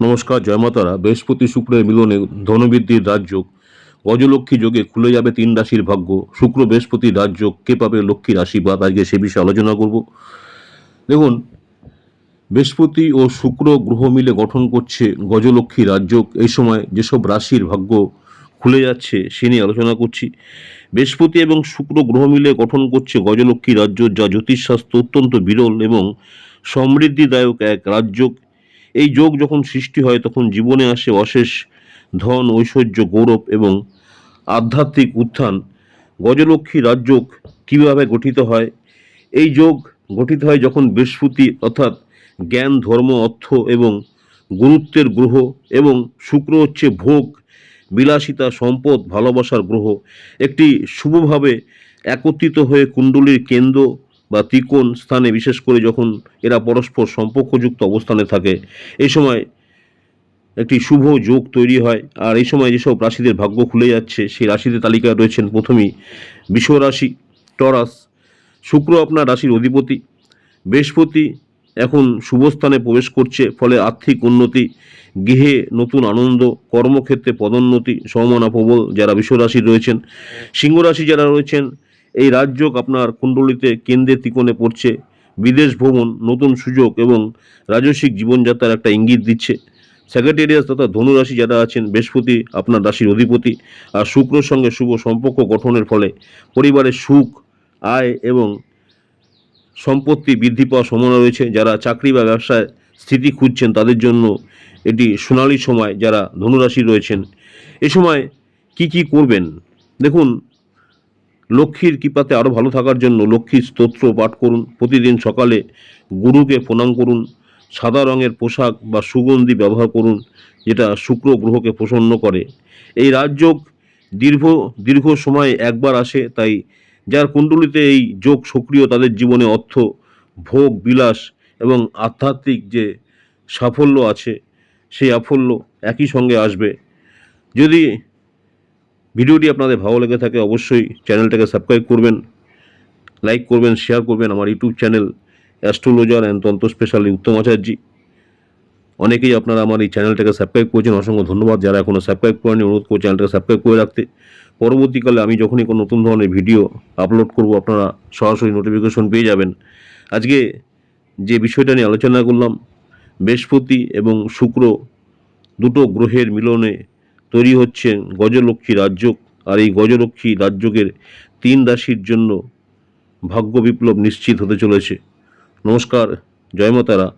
নমস্কার জয়মাতারা বৃহস্পতি শুক্রের মিলনে ধনবৃদ্ধির রাজযোগ গজলক্ষ্মী যোগে খুলে যাবে তিন রাশির ভাগ্য। শুক্র বৃহস্পতির রাজযোগ কে পাবে লক্ষ্মীর আশীর্বাদ? আজকে সে বিষয়ে আলোচনা করব। দেখুন, বৃহস্পতি ও শুক্র গ্রহ মিলে গঠন করছে গজলক্ষ্মী রাজযোগ এই সময় যেসব রাশির ভাগ্য খুলে যাচ্ছে, সে নিয়ে আলোচনা করছি। বৃহস্পতি এবং শুক্র গ্রহ মিলে গঠন করছে গজলক্ষ্মী রাজ্য যা জ্যোতিষশাস্ত্র অত্যন্ত বিরল এবং সমৃদ্ধিদায়ক এক রাজযোগ এই যোগ যখন সৃষ্টি হয়, তখন জীবনে আসে অশেষ ধন, ঐশ্বর্য, গৌরব এবং আধ্যাত্মিক উত্থান। গজলক্ষ্মী রাজযোগ কীভাবে গঠিত হয়? এই যোগ গঠিত হয় যখন বৃহস্পতি অর্থাৎ জ্ঞান, ধর্ম, অর্থ এবং গুরুত্বের গ্রহ এবং শুক্র হচ্ছে ভোগ, বিলাসিতা, সম্পদ, ভালোবাসার গ্রহ। একটি শুভভাবে একত্রিত হয়ে কুণ্ডলীর কেন্দ্র বা ত্রিকোণ স্থানে, বিশেষ করে যখন এরা পরস্পর সম্পর্কযুক্ত অবস্থানে থাকে, এই সময় একটি শুভ যোগ তৈরি হয়। আর এই সময় যেসব রাশিদের ভাগ্য খুলে যাচ্ছে, সেই রাশিদের তালিকায় রয়েছেন প্রথমেই বিষ রাশি, টরাস, শুক্র আপনার রাশির অধিপতি, বৃহস্পতি এখন শুভস্থানে প্রবেশ করছে, ফলে আর্থিক উন্নতি, গৃহে নতুন আনন্দ, কর্মক্ষেত্রে পদোন্নতি সমমানা প্রবল যারা বিশ্বরাশি রয়েছেন সিংহরাশি যারা রয়েছেন এই রাজযোগ আপনার কুণ্ডলিতে কেন্দ্রে ত্রিকোণে পড়ছে। বিদেশ ভ্রমণ নতুন সুযোগ এবং রাজস্বিক জীবনযাত্রার একটা ইঙ্গিত দিচ্ছে। সেক্রেটেরিয়াস তথা ধনুরাশি যারা আছেন, বৃহস্পতি আপনার রাশির অধিপতি আর শুক্রর সঙ্গে শুভ সম্পর্ক গঠনের ফলে পরিবারের সুখ, আয় এবং সম্পত্তি বৃদ্ধি পাওয়ার সম্ভাবনা রয়েছে। যারা চাকরি বা ব্যবসায় স্থিতি খুঁজছেন, তাদের জন্য এটি সোনালি সময় যারা ধনুরাশি রয়েছেন। এ সময় কি কি করবেন? দেখুন লক্ষ্মীর কৃপাতে আরও ভালো থাকার জন্য লক্ষ্মীর স্তোত্র পাঠ করুন। প্রতিদিন সকালে গুরুকে প্রণাম করুন। সাদা রঙের পোশাক বা সুগন্ধি ব্যবহার করুন, যেটা শুক্র গ্রহকে প্রসন্ন করে। এই রাজযোগ দীর্ঘ দীর্ঘ সময় একবার আসে, তাই যার কুণ্ডলিতে এই যোগ সক্রিয়, তাদের জীবনে অর্থ, ভোগ, বিলাস এবং আধ্যাত্মিক যে সাফল্য আছে, সেই সাফল্য একই সঙ্গে আসবে। যদি ভিডিওটি আপনাদের ভালো লেগে থাকে অবশ্যই চ্যানেলটাকে সাবস্ক্রাইব করবেন, লাইক করবেন, শেয়ার করবেন আমার ইউটিউব চ্যানেল অ্যাস্ট্রোলজার অ্যান্ড তন্ত্র স্পেশালি উত্তম আচার্যি। অনেকেই আপনারা আমার এই চ্যানেলটাকে সাবস্ক্রাইব করেছেন, অসংখ্য ধন্যবাদ। যারা এখনও সাবস্ক্রাইব করেনি অনুরোধ করছি চ্যানেলটাকে সাবস্ক্রাইব করে রাখতে। পরবর্তীকালে আমি যখনই কোনো নতুন ধরনের ভিডিও আপলোড করব, আপনারা সরাসরি নোটিফিকেশন পেয়ে যাবেন। আজকে যে বিষয়টা নিয়ে আলোচনা করলাম, বৃহস্পতি এবং শুক্র দুটো গ্রহের মিলনে তৈরি হচ্ছে গজলক্ষ্মী রাজযোগ। আর এই গজলক্ষ্মী রাজ্যকের তিন রাশির জন্য ভাগ্য বিপ্লব নিশ্চিত হতে চলেছে। নমস্কার জয়মাতারা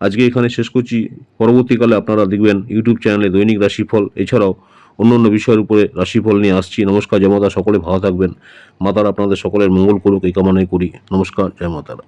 আজকে এখানে শেষ করছি। পরবর্তীকালে আপনারা দেখবেন ইউটিউব চ্যানেলে দৈনিক রাশিফল, এছাড়াও অন্য অন্য বিষয়ের উপরে রাশিফল নিয়ে আসছি। নমস্কার জয়মাতা সকলে ভালো থাকবেন। মাতারা, আপনাদের সকলের মঙ্গল করুক, এই কামনাই করি। নমস্কার জয়মাতারা